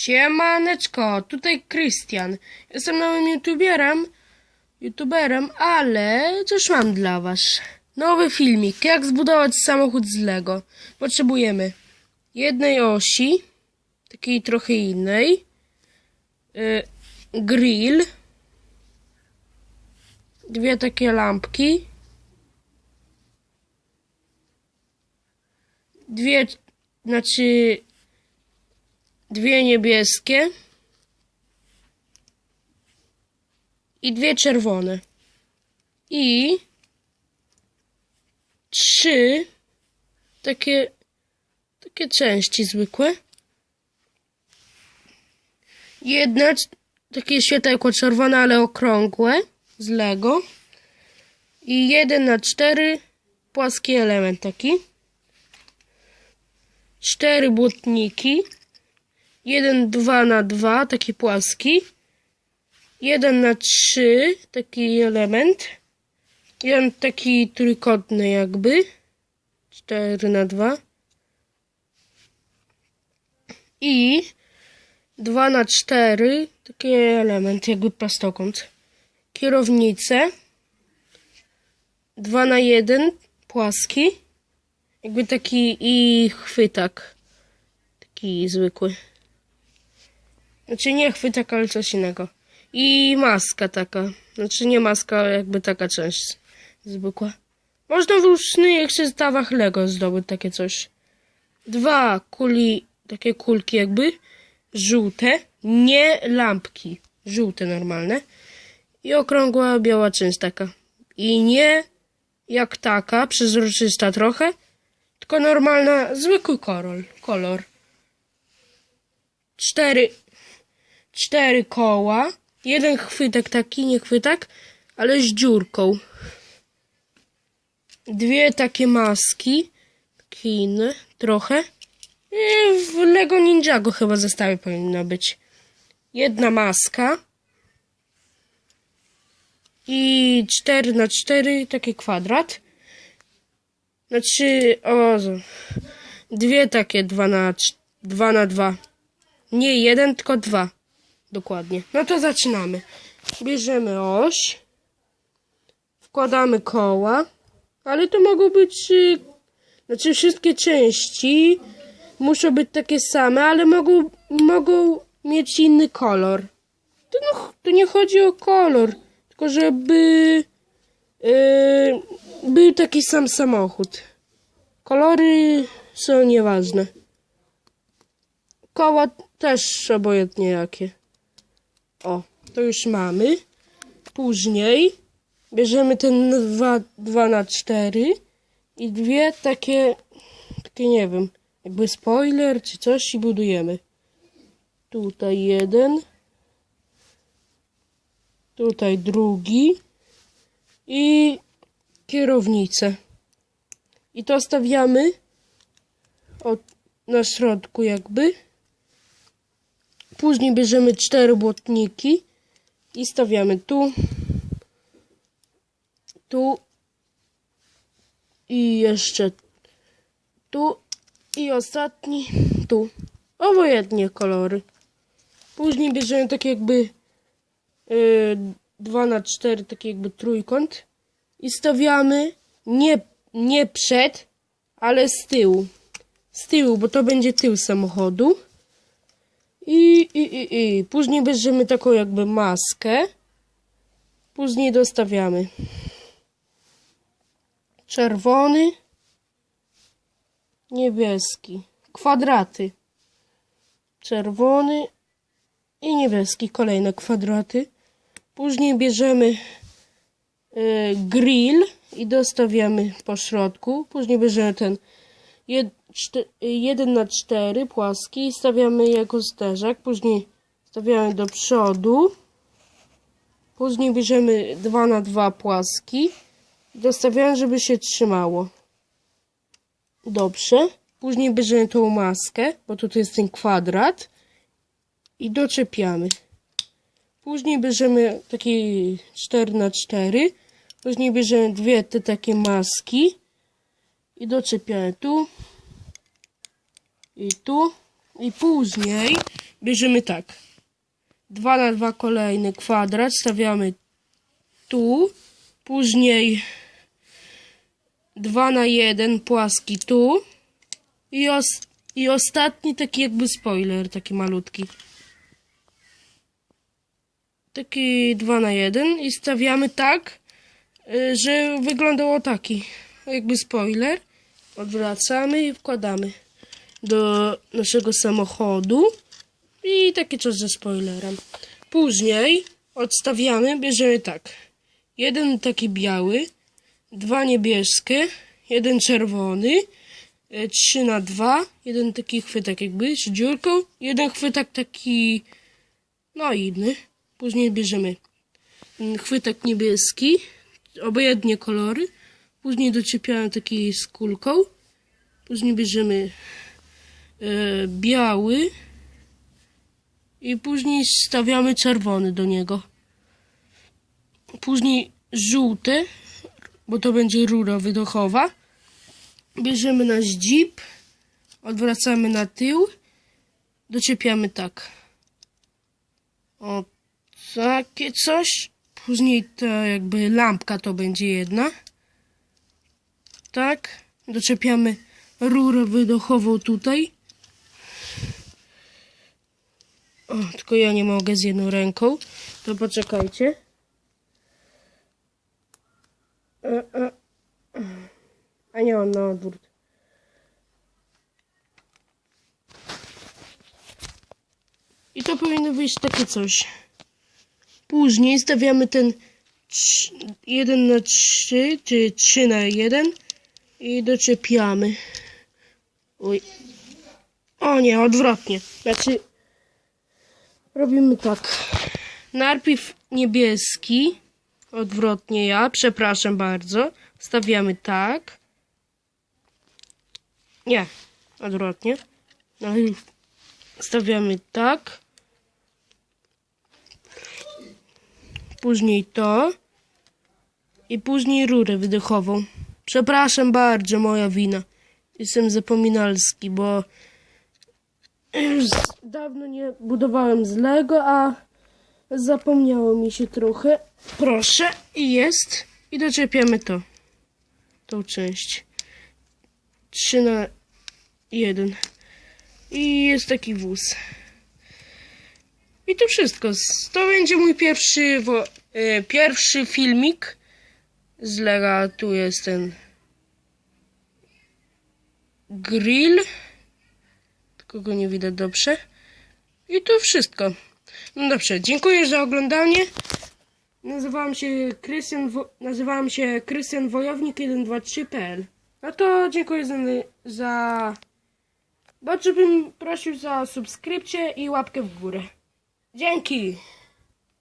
Siemaneczko, tutaj Krystian. Jestem nowym youtuberem, youtuberem, ale coś mam dla was. Nowy filmik, jak zbudować samochód z Lego. Potrzebujemy jednej osi, takiej trochę innej, y, grill, dwie takie lampki, dwie, znaczy dwie niebieskie i dwie czerwone. I trzy takie takie części zwykłe. Jedna takie światełko czerwone, ale okrągłe z Lego. I jeden na cztery płaski element taki. Cztery błotniki. Jeden dwa na dwa, taki płaski. Jeden na trzy, taki element. Jeden taki trójkątny jakby. Cztery na dwa. I dwa na cztery, taki element jakby prostokąt. Kierownicę. Dwa na jeden, płaski. Jakby taki i chwytak. Taki zwykły. Znaczy nie chwytak, ale coś innego. I maska taka. Znaczy nie maska, ale jakby taka część zwykła. Można w różnych zestawach Lego zdobyć takie coś. Dwa kuli, takie kulki jakby. Żółte. Nie lampki. Żółte normalne. I okrągła biała część taka. I nie jak taka, przezroczysta trochę. Tylko normalna, zwykły kolor. kolor. Cztery cztery koła, jeden chwytak taki, nie chwytak, ale z dziurką. Dwie takie maski, takie inne, trochę. I w Lego Ninjago chyba zestawy powinno być. Jedna maska. I 4 na 4 taki kwadrat. Znaczy, o, dwie takie 2 na 2 na 2. Nie jeden, tylko dwa. Dokładnie. No to zaczynamy. Bierzemy oś. Wkładamy koła. Ale to mogą być... y, Znaczy wszystkie części muszą być takie same, ale mogą, mogą mieć inny kolor. To, no, to nie chodzi o kolor, tylko żeby yy, był taki sam samochód. Kolory są nieważne. Koła też obojętnie jakie. O, to już mamy. Później bierzemy ten 2 na 4 i dwie takie, takie nie wiem, jakby spoiler czy coś i budujemy. Tutaj jeden. Tutaj drugi. I kierownicę. I to stawiamy od, na środku jakby. Później bierzemy cztery błotniki i stawiamy tu, tu i jeszcze tu i ostatni tu. Obojętnie kolory. Później bierzemy tak jakby yy, 2 na 4 taki jakby trójkąt i stawiamy nie, nie przed, ale z tyłu. Z tyłu, bo to będzie tył samochodu. I, i, i, i. Później bierzemy taką jakby maskę. Później dostawiamy czerwony, niebieski, kwadraty, czerwony i niebieski, kolejne kwadraty. Później bierzemy y, grill i dostawiamy po środku. Później bierzemy ten jed, czte, jeden na cztery płaski i stawiamy jako zderzak. Później stawiamy do przodu. Później bierzemy 2 na 2 płaski. Dostawiamy, żeby się trzymało. Dobrze. Później bierzemy tą maskę, bo tutaj jest ten kwadrat. I doczepiamy. Później bierzemy taki 4 na 4 Później bierzemy dwie te takie maski. I doczepiamy tu. I tu. I później bierzemy tak. 2 na 2 kolejny kwadrat stawiamy tu, później 2 na 1 płaski tu i, os i ostatni taki jakby spoiler, taki malutki. Taki 2 na 1 i stawiamy tak, y, że wyglądało taki jakby spoiler. Odwracamy i wkładamy do naszego samochodu i takie coś ze spoilerem. Później odstawiamy, bierzemy tak. Jeden taki biały, dwa niebieskie, jeden czerwony, e, trzy na dwa, jeden taki chwytak jakby z dziurką, jeden chwytak taki, no inny. Później bierzemy mm, chwytak niebieski, obojętnie kolory. Później doczepiamy taki z kulką. Później bierzemy biały i później stawiamy czerwony do niego. Później żółty, bo to będzie rura wydechowa. Bierzemy nasz dzip, odwracamy na tył, doczepiamy tak. O, takie coś. Później to jakby lampka to będzie jedna. Tak. Doczepiamy rurę wydechową tutaj. O, tylko ja nie mogę z jedną ręką. To poczekajcie. E, e, e. A nie, on na odwrót. I to powinno wyjść takie coś. Później stawiamy ten 1 na 3, czy 3 na 1 i doczepiamy. Oj. O nie, odwrotnie. Znaczy, robimy tak. Najpierw niebieski, odwrotnie ja, przepraszam bardzo. Stawiamy tak. Nie, odwrotnie. Najpierw stawiamy tak. Później to. I później rurę wydechową. Przepraszam bardzo, moja wina. Jestem zapominalski, bo dawno nie budowałem z Lego, a zapomniało mi się trochę. Proszę, jest. I doczepiamy to. Tą część. 3 na 1. I jest taki wóz. I to wszystko. To będzie mój pierwszy, wo- e, pierwszy filmik z Lega. Tu jest ten grill. Tylko go nie widać dobrze. I to wszystko. No dobrze, dziękuję za oglądanie. Nazywam się Krystian, nazywam się Krystian Wojownik 123.pl. No to dziękuję za, za... Bardzo bym prosił za subskrypcję i łapkę w górę. Dzięki!